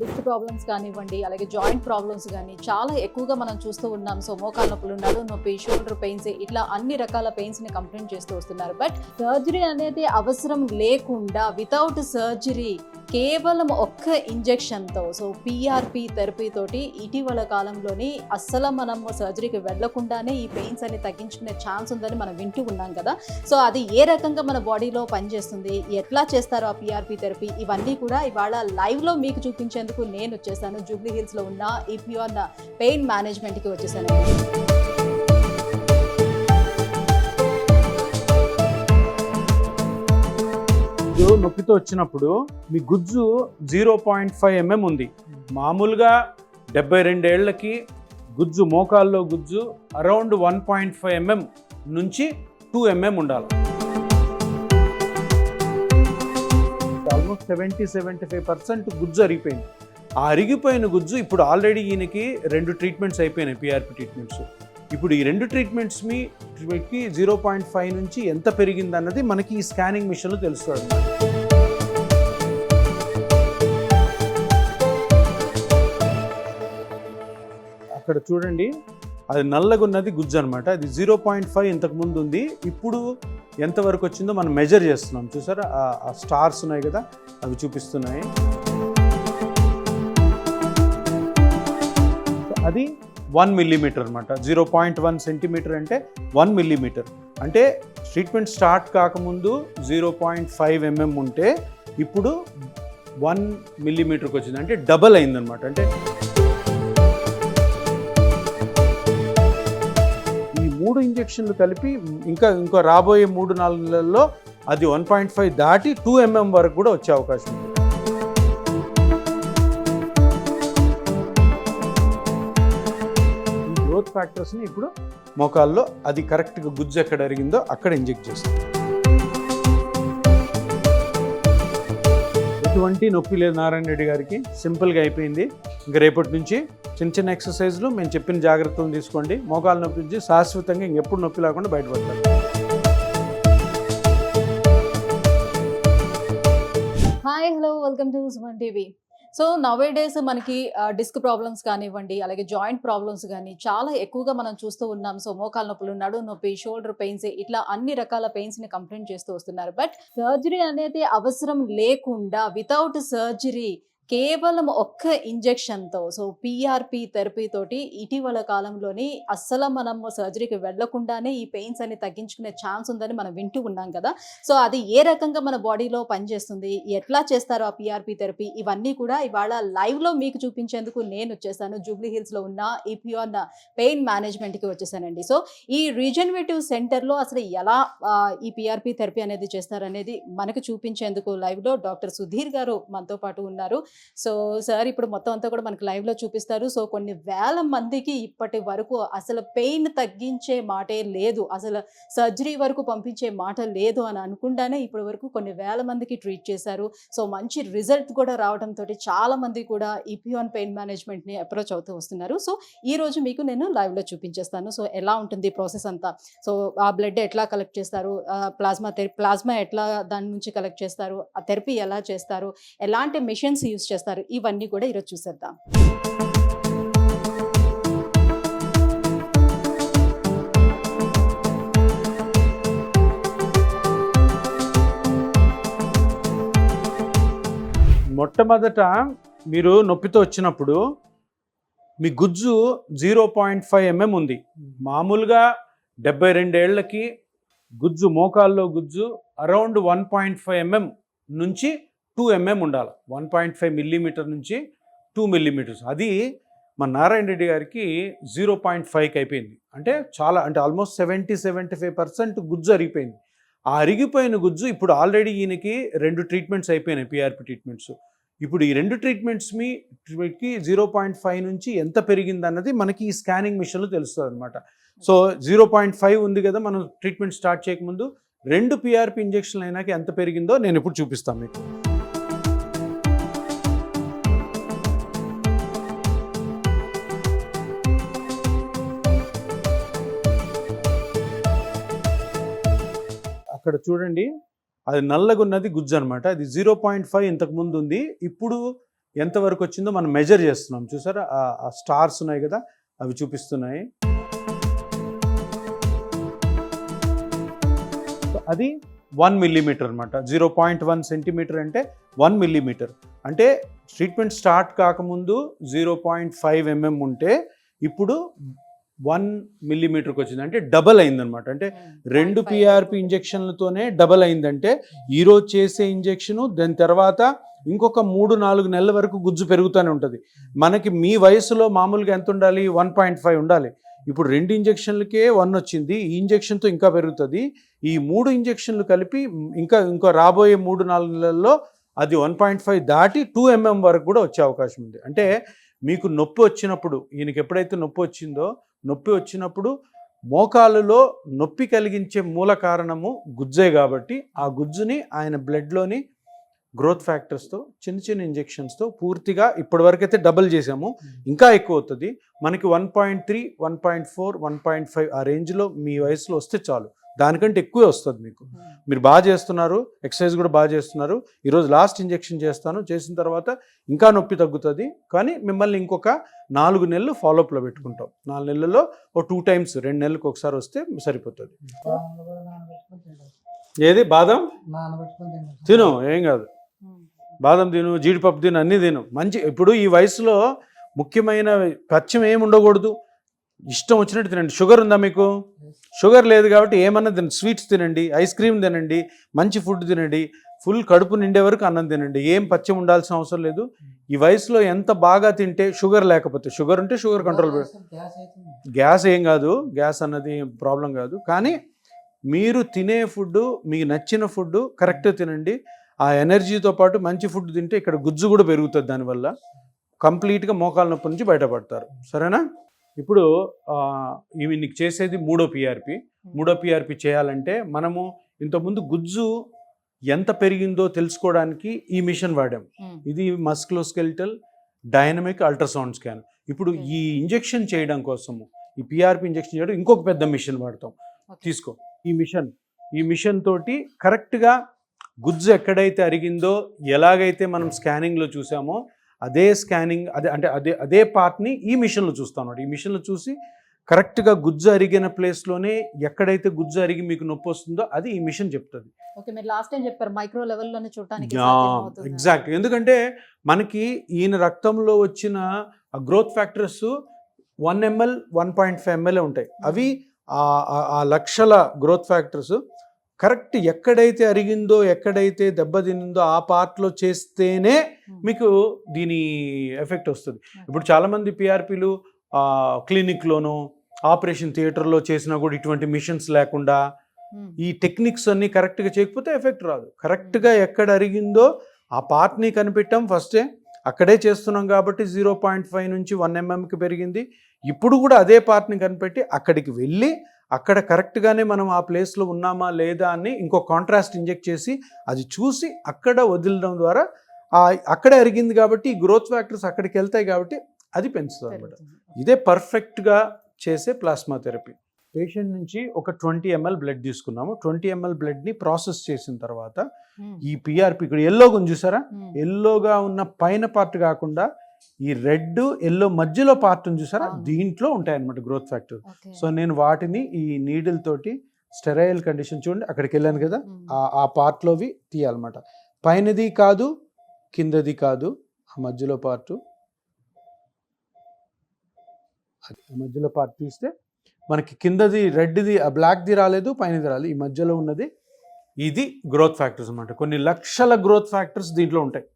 Disc problems కానివ్వండి అలాగే joint problems కానీ చాలా ఎక్కువగా మనం చూస్తూ ఉన్నాం. సో మోకాల నొప్పులు నడు నొప్పి షోల్డర్ పెయిన్స్ ఇట్లా అన్ని రకాల పెయిన్స్ని కంప్లైంట్ చేస్తూ వస్తున్నారు. బట్ సర్జరీ అనేది అవసరం లేకుండా వితౌట్ సర్జరీ కేవలం ఒక్క ఇంజెక్షన్తో సో పిఆర్పి థెరపీ తోటి ఇటీవల కాలంలోని అస్సలు మనం సర్జరీకి వెళ్ళకుండానే ఈ పెయిన్స్ అని తగ్గించుకునే ఛాన్స్ ఉందని మనం వింటూ ఉన్నాం కదా. సో అది ఏ రకంగా మన బాడీలో పనిచేస్తుంది ఎట్లా చేస్తారో ఆ పిఆర్పి థెరపీ ఇవన్నీ కూడా ఇవాళ లైవ్లో మీకు చూపించేందుకు నేను వచ్చేసాను. జూబ్లీ హిల్స్లో ఉన్న ఈ పెయిన్ మేనేజ్మెంట్కి వచ్చేసాను నొప్పితో వచ్చినప్పుడు మీ గుజ్జు జీరో పాయింట్ ఫైవ్ ఎంఎం ఉంది. మామూలుగా డెబ్బై రెండేళ్ళకి గుజ్జు మోకాల్లో గుజ్జు around one point five mm నుంచి టూ ఎంఎం ఉండాలి. Almost seventy seventy five percent గుజ్జు అరిగిపోయింది. ఆ అరిగిపోయిన గుజ్జు ఇప్పుడు ఆల్రెడీ ఈయనకి రెండు ట్రీట్మెంట్స్ అయిపోయినాయి పిఆర్పి ట్రీట్మెంట్స్. ఇప్పుడు ఈ రెండు ట్రీట్మెంట్స్ మీ ట్రీట్మెంట్కి జీరో పాయింట్ ఫైవ్ నుంచి ఎంత పెరిగింది అన్నది మనకి ఈ స్కానింగ్ మిషన్లో తెలుస్తుంది. అక్కడ చూడండి అది నల్లగా ఉన్నది గుజ్జు అనమాట అది జీరో పాయింట్ ఫైవ్ ఇంతకు ముందు ఉంది. ఇప్పుడు ఎంతవరకు వచ్చిందో మనం మెజర్ చేస్తున్నాం. చూసారా? ఆ- ఆ స్టార్స్ ఉన్నాయి కదా? అవి చూపిస్తున్నాయి. అది వన్ మిల్లీమీటర్ అనమాట జీరో పాయింట్ వన్ సెంటీమీటర్ అంటే వన్ మిల్లీమీటర్ అంటే ట్రీట్మెంట్ స్టార్ట్ కాకముందు జీరో పాయింట్ ఫైవ్ ఎంఎం ఉంటే ఇప్పుడు వన్ మిల్లీమీటర్కి వచ్చింది. అంటే డబల్ అయిందనమాట అంటే మూడు ఇంజెక్షన్లు కలిపి ఇంకా ఇంకా రాబోయే మూడు నాలుగు నెలల్లో అది వన్ పాయింట్ ఫైవ్ దాటి టూ ఎంఎం వరకు కూడా వచ్చే అవకాశం ఉంది. ఈ గ్రోత్ ఫ్యాక్టర్స్ని ఇప్పుడు మోకాల్లో అది కరెక్ట్గా గుజ్జు ఎక్కడ అరిగిందో అక్కడ ఇంజెక్ట్ చేస్తుంది. ఎటువంటి నొప్పి లేదు నారాయణ రెడ్డి గారికి. సింపుల్గా అయిపోయింది. ఇంకా రేపటి నుంచి చిన్న చిన్న ఎక్సర్సైజ్లు మేము చెప్పిన జాగ్రత్తలు తీసుకోండి. మోకాలు నొప్పి నుంచి శాశ్వతంగా ఇంకెప్పుడు నొప్పి లేకుండా బయటపడతారు. Hi hello welcome to Suman TV so nowadays మనకి డిస్క్ ప్రాబ్లమ్స్ కానివ్వండి అలాగే జాయింట్ ప్రాబ్లమ్స్ కానీ చాలా ఎక్కువగా మనం చూస్తూ ఉన్నాం. సో మోకాల నొప్పులు నడు నొప్పి షోల్డర్ పెయిన్స్ ఇట్లా అన్ని రకాల పెయిన్స్ని కంప్లైంట్ చేస్తూ వస్తున్నారు. బట్ సర్జరీ అనేది అవసరం లేకుండా వితౌట్ సర్జరీ కేవలం ఒక్క ఇంజెక్షన్తో సో పిఆర్పి థెరపీ తోటి ఇటీవల కాలంలోని అస్సలు మనం సర్జరీకి వెళ్ళకుండానే ఈ పెయిన్స్ అని తగ్గించుకునే ఛాన్స్ ఉందని మనం వింటూ ఉన్నాం కదా. సో అది ఏ రకంగా మన బాడీలో పనిచేస్తుంది ఎట్లా చేస్తారో ఆ పిఆర్పి థెరపీ ఇవన్నీ కూడా ఇవాళ లైవ్లో మీకు చూపించేందుకు నేను వచ్చేసాను. జూబ్లీ హిల్స్లో ఉన్న ఈ పెయిన్ మేనేజ్మెంట్కి వచ్చేసానండి. సో ఈ రీజనరేటివ్ సెంటర్లో అసలు ఎలా ఈ పిఆర్పి థెరపీ అనేది చేస్తారనేది మనకు చూపించేందుకు లైవ్లో డాక్టర్ సుధీర్ గారు మనతో పాటు ఉన్నారు. సో సార్ ఇప్పుడు మొత్తం అంతా కూడా మనకు లైవ్లో చూపిస్తారు. సో కొన్ని వేల మందికి ఇప్పటి వరకు అసలు పెయిన్ తగ్గించే మాటే లేదు. అసలు సర్జరీ వరకు పంపించే మాట లేదు అని అనుకుండానే ఇప్పటి వరకు కొన్ని వేల మందికి ట్రీట్ చేశారు. సో మంచి రిజల్ట్ కూడా రావడంతో చాలా మంది కూడా ఇపియోన్ పెయిన్ మేనేజ్మెంట్ని అప్రోచ్ అవుతూ వస్తున్నారు. సో ఈ రోజు మీకు నేను లైవ్లో చూపించేస్తాను. సో ఎలా ఉంటుంది ప్రాసెస్ అంతా? సో ఆ బ్లడ్ ఎట్లా కలెక్ట్ చేస్తారు? ప్లాస్మా ప్లాస్మా ఎట్లా దాని నుంచి కలెక్ట్ చేస్తారు? ఆ థెరపీ ఎలా చేస్తారు? ఎలాంటి మిషన్స్ యూస్ చేస్తారు. ఇవన్నీ కూడా ఈరోజు చూసేద్దాం. మొట్టమొదట మీరు నొప్పితో వచ్చినప్పుడు మీ గుజ్జు జీరో పాయింట్ ఫైవ్ ఎంఎం ఉంది. మామూలుగా డెబ్బై రెండేళ్ళకి గుజ్జు మోకాల్లో గుజ్జు around one point five mm నుంచి టూ ఎంఎం ఉండాలి. వన్ పాయింట్ ఫైవ్ మిల్లీమీటర్ నుంచి టూ మిల్లీమీటర్స్. అది మన నారాయణ రెడ్డి గారికి జీరో పాయింట్ ఫైవ్కి అయిపోయింది. అంటే చాలా అంటే almost seventy seventy five percent గుజ్జు అరిగిపోయింది. ఆ అరిగిపోయిన గుజ్జు ఇప్పుడు ఆల్రెడీ ఈయనకి రెండు ట్రీట్మెంట్స్ అయిపోయినాయి పిఆర్పి ట్రీట్మెంట్స్. ఇప్పుడు ఈ రెండు ట్రీట్మెంట్స్ మీ ట్రీట్మెంట్కి జీరో పాయింట్ ఫైవ్ నుంచి ఎంత పెరిగింది అన్నది మనకి ఈ స్కానింగ్ మిషన్లో తెలుస్తుంది అనమాట సో జీరో పాయింట్ ఫైవ్ ఉంది కదా మనం ట్రీట్మెంట్ స్టార్ట్ చేయకముందు రెండు పిఆర్పి ఇంజెక్షన్లు అయినాక ఎంత పెరిగిందో నేను ఇప్పుడు చూపిస్తాను మీకు. అక్కడ చూడండి. అది నల్లగా ఉన్నది గుజ్జు అనమాట అది జీరో పాయింట్ ఫైవ్ ఇంతకు ముందు ఉంది. ఇప్పుడు ఎంతవరకు వచ్చిందో మనం మెజర్ చేస్తున్నాం. చూసారా? ఆ- స్టార్స్ ఉన్నాయి కదా? అవి చూపిస్తున్నాయి. అది వన్ మిల్లీమీటర్ అనమాట జీరో పాయింట్ వన్ సెంటీమీటర్ అంటే వన్ మిల్లీమీటర్ అంటే ట్రీట్మెంట్ స్టార్ట్ కాకముందు జీరో పాయింట్ ఫైవ్ ఎంఎం ఉంటే ఇప్పుడు వన్ మిల్లీమీటర్కి వచ్చింది. అంటే డబల్ అయిందనమాట అంటే రెండు పిఆర్పి ఇంజెక్షన్లతోనే డబల్ అయిందంటే ఈరోజు చేసే ఇంజెక్షను దాని తర్వాత ఇంకొక మూడు నాలుగు నెలల వరకు గుజ్జు పెరుగుతూనే ఉంటుంది. మనకి మీ వయసులో మామూలుగా ఎంత ఉండాలి? వన్ పాయింట్ ఫైవ్ ఉండాలి. ఇప్పుడు రెండు ఇంజెక్షన్లకే వన్ వచ్చింది. ఈ ఇంజెక్షన్తో ఇంకా పెరుగుతుంది. ఈ మూడు ఇంజెక్షన్లు కలిపి ఇంకా ఇంకా రాబోయే మూడు నాలుగు నెలల్లో అది వన్ పాయింట్ ఫైవ్ దాటి టూ ఎంఎం వరకు కూడా వచ్చే అవకాశం ఉంది. అంటే మీకు నొప్పి వచ్చినప్పుడు ఈయనకి ఎప్పుడైతే నొప్పి వచ్చిందో నొప్పి వచ్చినప్పుడు మోకాలులో నొప్పి కలిగించే మూల కారణము గుజ్జే కాబట్టి ఆ గుజ్జుని ఆయన బ్లడ్లోని గ్రోత్ ఫ్యాక్టర్స్తో చిన్న చిన్న ఇంజెక్షన్స్తో పూర్తిగా ఇప్పటివరకు అయితే డబుల్ చేసాము ఇంకా ఎక్కువ అవుతుంది. మనకి one point three one point four one point five ఆ రేంజ్లో మీ వయసులో వస్తే చాలు. దానికంటే ఎక్కువే వస్తుంది మీకు. మీరు బాగా చేస్తున్నారు ఎక్సర్సైజ్ కూడా బాగా చేస్తున్నారు. ఈరోజు లాస్ట్ ఇంజెక్షన్ చేస్తాను చేసిన తర్వాత ఇంకా నొప్పి తగ్గుతుంది. కానీ మిమ్మల్ని ఇంకొక నాలుగు నెలలు ఫాలోఅప్లో పెట్టుకుంటాం. నాలుగు నెలల్లో ఓ టూ టైమ్స్ రెండు నెలలకు ఒకసారి వస్తే సరిపోతుంది. ఏది? బాదం? తిను ఏం కాదు. బాదం తిను జీడిపప్పు తిను అన్నీ తిను. మంచి ఇప్పుడు ఈ వయసులో ముఖ్యమైన పచ్చం ఏమి ఉండకూడదు. ఇష్టం వచ్చినట్టు తినండి. షుగర్ ఉందా మీకు? షుగర్ లేదు కాబట్టి ఏమన్నా తినండి స్వీట్స్ తినండి ఐస్ క్రీమ్ తినండి మంచి ఫుడ్ తినండి ఫుల్ కడుపు నిండే వరకు అన్నం తినండి. ఏం పచ్చం ఉండాల్సిన అవసరం లేదు. ఈ వయసులో ఎంత బాగా తింటే షుగర్ లేకపోతే షుగర్ ఉంటే షుగర్ కంట్రోల్ గ్యాస్ ఏం కాదు. గ్యాస్ అన్నది ప్రాబ్లం కాదు. కానీ మీరు తినే ఫుడ్ మీకు నచ్చిన ఫుడ్ కరెక్ట్గా తినండి. ఆ ఎనర్జీతో పాటు మంచి ఫుడ్ తింటే ఇక్కడ గుజ్జు కూడా పెరుగుతుంది దానివల్ల. కంప్లీట్గా మోకాల నొప్పి నుంచి బయటపడతారు. సరేనా? ఇప్పుడు ఇవి నీకు చేసేది మూడో పిఆర్పి మూడో పిఆర్పి చేయాలంటే మనము ఇంతకుముందు గుజ్జు ఎంత పెరిగిందో తెలుసుకోవడానికి ఈ మిషన్ వాడాం. ఇది మస్క్లోస్కెల్టల్ డైనమిక్ అల్ట్రాసౌండ్ స్కాన్. ఇప్పుడు. ఈ ఇంజెక్షన్ చేయడం కోసము ఈ పిఆర్పి ఇంజెక్షన్ చేయడం ఇంకొక పెద్ద మిషన్ వాడతాం. తీసుకో. ఈ మిషన్ ఈ మిషన్ తోటి కరెక్ట్గా గుజ్జు ఎక్కడైతే అరిగిందో ఎలాగైతే మనం స్కానింగ్లో చూసామో అదే స్కానింగ్ అదే అంటే అదే అదే పార్ట్ని ఈ మిషన్లో చూస్తాం అన్నమాట ఈ మిషన్లో చూసి కరెక్ట్గా గుజ్జు అరిగిన ప్లేస్లోనే ఎక్కడైతే గుజ్జు అరిగి మీకు నొప్పి వస్తుందో అది ఈ మిషన్ చెప్తుంది. ఓకే మీరు లాస్ట్ టైం చెప్పారు మైక్రో లెవెల్లోనే చూడటానికి. ఎగ్జాక్ట్ ఎందుకంటే మనకి ఈయన రక్తంలో వచ్చిన growth factors one ml one point five ml ఉంటాయి. అవి ఆ లక్షల గ్రోత్ ఫ్యాక్టర్స్ కరెక్ట్ ఎక్కడైతే అరిగిందో ఎక్కడైతే దెబ్బతినిందో ఆ పార్ట్లో చేస్తేనే Hmm. మీకు దీని ఎఫెక్ట్ వస్తుంది. ఇప్పుడు చాలామంది పిఆర్పీలు క్లినిక్లోనూ ఆపరేషన్ థియేటర్లో చేసినా కూడా ఇటువంటి మిషన్స్ లేకుండా Hmm. ఈ టెక్నిక్స్ అన్ని కరెక్ట్గా చేయకపోతే ఎఫెక్ట్ రాదు. కరెక్ట్గా ఎక్కడ అరిగిందో ఆ పార్ట్ని కనిపెట్టాం. ఫస్టే అక్కడే చేస్తున్నాం కాబట్టి జీరో పాయింట్ ఫైవ్ నుంచి వన్ ఎంఎంకి పెరిగింది. ఇప్పుడు కూడా అదే పార్ట్ని కనిపెట్టి అక్కడికి వెళ్ళి అక్కడ కరెక్ట్గానే మనం ఆ ప్లేస్లో ఉన్నామా లేదా అని ఇంకో కాంట్రాస్ట్ ఇంజెక్ట్ చేసి అది చూసి అక్కడ వదిలడం ద్వారా ఆ అక్కడే అరిగింది కాబట్టి ఈ గ్రోత్ ఫ్యాక్టర్స్ అక్కడికి వెళ్తాయి కాబట్టి అది పెంచుతుంది అనమాట. ఇదే పర్ఫెక్ట్గా చేసే ప్లాస్మా థెరపీ పేషెంట్ నుంచి ఒక ట్వంటీ ఎంఎల్ బ్లడ్ తీసుకున్నాము ట్వంటీ ఎంఎల్ బ్లడ్ని ప్రాసెస్ చేసిన తర్వాత. ఈ పిఆర్పి ఇక్కడ ఎల్లోగా ఉంది చూసారా. ఎల్లోగా ఉన్న పైన పార్ట్ కాకుండా ఈ రెడ్ ఎల్లో మధ్యలో పార్ట్ ఉంది చూసారా. దీంట్లో ఉంటాయి అన్నమాట గ్రోత్ ఫ్యాక్టర్. సో నేను వాటిని ఈ నీడిల్ తోటి స్టెరైల్ కండిషన్ చూడండి అక్కడికి వెళ్ళాను కదా. ఆ ఆ పార్ట్లోవి తీయాలన్నమాట పైనది కాదు కిందది కాదు ఆ మధ్యలో పార్టు ఆ మధ్యలో పార్ట్ తీస్తే మనకి కిందది రెడ్ది ఆ బ్లాక్ది రాలేదు పైనది రాలేదు ఈ మధ్యలో ఉన్నది ఇది గ్రోత్ ఫ్యాక్టర్స్ అన్నమాట కొన్ని లక్షల గ్రోత్ ఫ్యాక్టర్స్ దీంట్లో ఉంటాయి.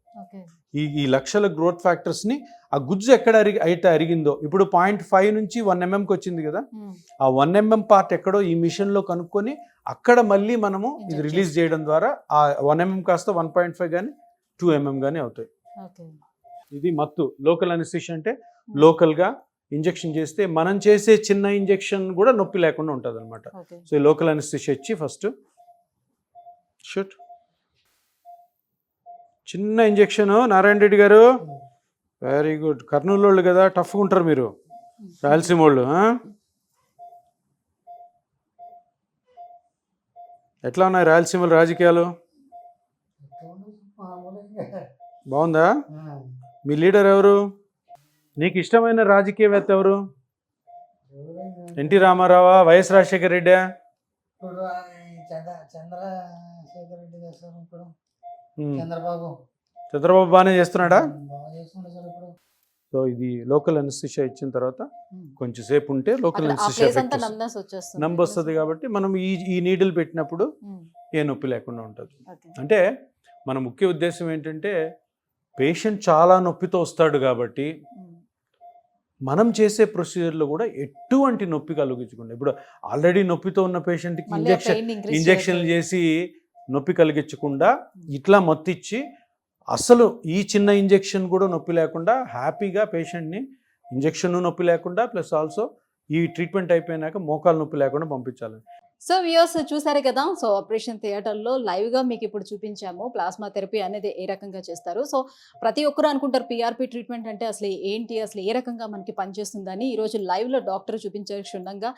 ఈ ఈ లక్షల గ్రోత్ ఫ్యాక్టర్స్ని ఆ గుజ్జు ఎక్కడ అరిగి అయితే అరిగిందో. ఇప్పుడు పాయింట్ ఫైవ్ నుంచి వన్ ఎంఎంకి వచ్చింది కదా. Hmm. ఆ వన్ ఎంఎం పార్ట్ ఎక్కడో ఈ మిషన్లో కనుక్కొని అక్కడ మళ్ళీ మనము ఇది రిలీజ్ చేయడం ద్వారా ఆ వన్ ఎంఎం కాస్త వన్ పాయింట్ ఫైవ్ కానీ టూ ఎంఎం కానీ అవుతాయి. ఇది మత్తు. లోకల్ అనిస్థిషియా అంటే లోకల్గా ఇంజెక్షన్ చేస్తే మనం చేసే చిన్న ఇంజెక్షన్ కూడా నొప్పి లేకుండా ఉంటుంది అనమాట. సో ఈ లోకల్ అనిస్థిషియా ఇచ్చి ఫస్ట్ షూట్ చిన్న ఇంజెక్షన్ నారాయణ రెడ్డి గారు. వెరీ గుడ్ కర్నూలు వాళ్ళు కదా టఫ్గా ఉంటారు మీరు. రాయలసీమ వాళ్ళు ఎట్లా ఉన్నాయి రాయలసీమల రాజకీయాలు? బాగుందా? మీ లీడర్ ఎవరు? నీకు ఇష్టమైన రాజకీయవేత్త ఎవరు? ఎన్టీ రామారావా వైఎస్ రాజశేఖర రెడ్డి? రెడ్డి చంద్రబాబు. చంద్రబాబు బాగానే చేస్తున్నాడా? సో ఇది లోకల్ అనస్థిషియా ఇచ్చిన తర్వాత కొంచెం సేపు ఉంటే లోకల్ అనస్థిషియా నంబర్ వస్తుంది కాబట్టి మనం ఈ ఈ నీడిల్ పెట్టినప్పుడు ఏ నొప్పి లేకుండా ఉంటుంది. అంటే మన ముఖ్య ఉద్దేశం ఏంటంటే పేషెంట్ చాలా నొప్పితో వస్తాడు కాబట్టి మనం చేసే ప్రొసీజర్లో కూడా ఎటువంటి నొప్పి కలిగించకుండా ఇప్పుడు ఆల్రెడీ నొప్పితో ఉన్న పేషెంట్కి ఇంజెక్షన్ ఇంజెక్షన్లు. చేసి నొప్పి కలిగించకుండా ఇట్లా మత్తిచ్చి అసలు ఈ చిన్న ఇంజెక్షన్ కూడా నొప్పి లేకుండా హ్యాపీగా పేషెంట్ని ఇంజెక్షన్ నొప్పి లేకుండా ప్లస్ ఆల్సో ఈ ట్రీట్మెంట్ అయిపోయినాక మోకాలు నొప్పి లేకుండా పంపించాలి. సో వ్యూస్ చూసారు కదా సో ఆపరేషన్ థియేటర్లో లైవ్గా మీకు ఇప్పుడు చూపించాము. ప్లాస్మా థెరపీ అనేది ఏ రకంగా చేస్తారు? సో ప్రతి ఒక్కరు అనుకుంటారు పిఆర్పి ట్రీట్మెంట్ అంటే అసలు ఏంటి? అసలు ఏ రకంగా మనకి పనిచేస్తుందని. ఈరోజు లైవ్లో డాక్టర్ చూపించారు క్షుణ్ణంగా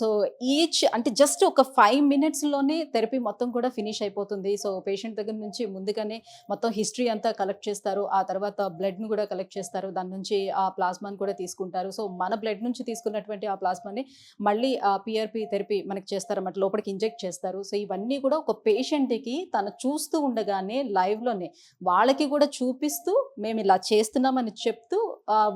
సో ఈచ్ అంటే జస్ట్ ఒక ఫైవ్ మినిట్స్లోనే థెరపీ మొత్తం కూడా ఫినిష్ అయిపోతుంది. సో పేషెంట్ దగ్గర నుంచి ముందుగానే మొత్తం హిస్టరీ అంతా కలెక్ట్ చేస్తారు. ఆ తర్వాత బ్లడ్ను కూడా కలెక్ట్ చేస్తారు. దాని నుంచి ఆ ప్లాస్మాని కూడా తీసుకుంటారు. సో మన బ్లడ్ నుంచి తీసుకున్నటువంటి ఆ ప్లాస్మాని మళ్ళీ ఆ పిఆర్పి థెరపీ మనకి చేస్తారన్నమాట లోపలికి ఇంజెక్ట్ చేస్తారు. సో ఇవన్నీ కూడా ఒక పేషెంట్కి తను చూస్తూ ఉండగానే లైవ్లోనే వాళ్ళకి కూడా చూపిస్తూ మేము ఇలా చేస్తున్నామని చెప్తూ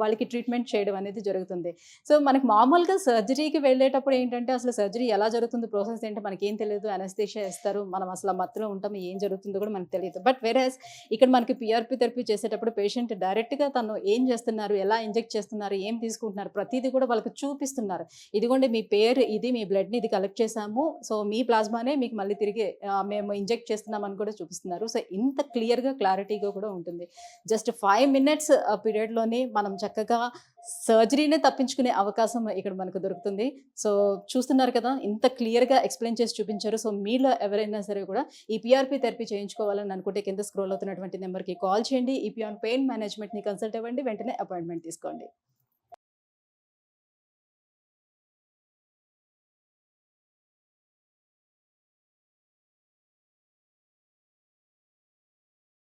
వాళ్ళకి ట్రీట్మెంట్ చేయడం అనేది జరుగుతుంది. సో మనకి మామూలుగా సర్జరీకి వెళ్ళేటప్పుడు ఏంటంటే అసలు సర్జరీ ఎలా జరుగుతుంది ప్రాసెస్ ఏంటో మనకి ఏం తెలియదు అనస్థేషియా ఇస్తారు మనం అసలు మత్తులో ఉంటాం ఏం జరుగుతుందో కూడా మనకు తెలియదు. బట్ వేరేస్ ఇక్కడ మనకి పిఆర్పి థెరపీ చేసేటప్పుడు పేషెంట్ డైరెక్ట్గా తను ఏం చేస్తున్నారు ఎలా ఇంజెక్ట్ చేస్తున్నారు ఏం తీసుకుంటున్నారు ప్రతిదీ కూడా వాళ్ళకి చూపిస్తున్నారు. ఇదిగోండి మీ పేరు ఇది మీ బ్లడ్ని ఇది కలెక్ట్ చేసాము సో మీ ప్లాస్మానే మీకు మళ్ళీ తిరిగి మేము ఇంజెక్ట్ చేస్తున్నామని కూడా చూపిస్తున్నారు. సో ఇంత క్లియర్గా క్లారిటీగా కూడా ఉంటుంది. జస్ట్ ఫైవ్ మినిట్స్ పీరియడ్లోనే మనం చక్కగా సర్జరీనే తప్పించుకునే అవకాశం ఇక్కడ మనకు దొరుకుతుంది. సో చూస్తున్నారు కదా ఇంత క్లియర్గా ఎక్స్ప్లెయిన్ చేసి చూపించారు. సో మీలో ఎవరైనా సరే కూడా ఈ పిఆర్పి థెరపీ చేయించుకోవాలని అనుకుంటే కింద స్క్రోల్ అవుతున్నటువంటి నెంబర్కి కాల్ చేయండి. ఈపీఆన్ పెయిన్ మేనేజ్మెంట్ని కన్సల్ట్ అవ్వండి. వెంటనే అపాయింట్మెంట్ తీసుకోండి.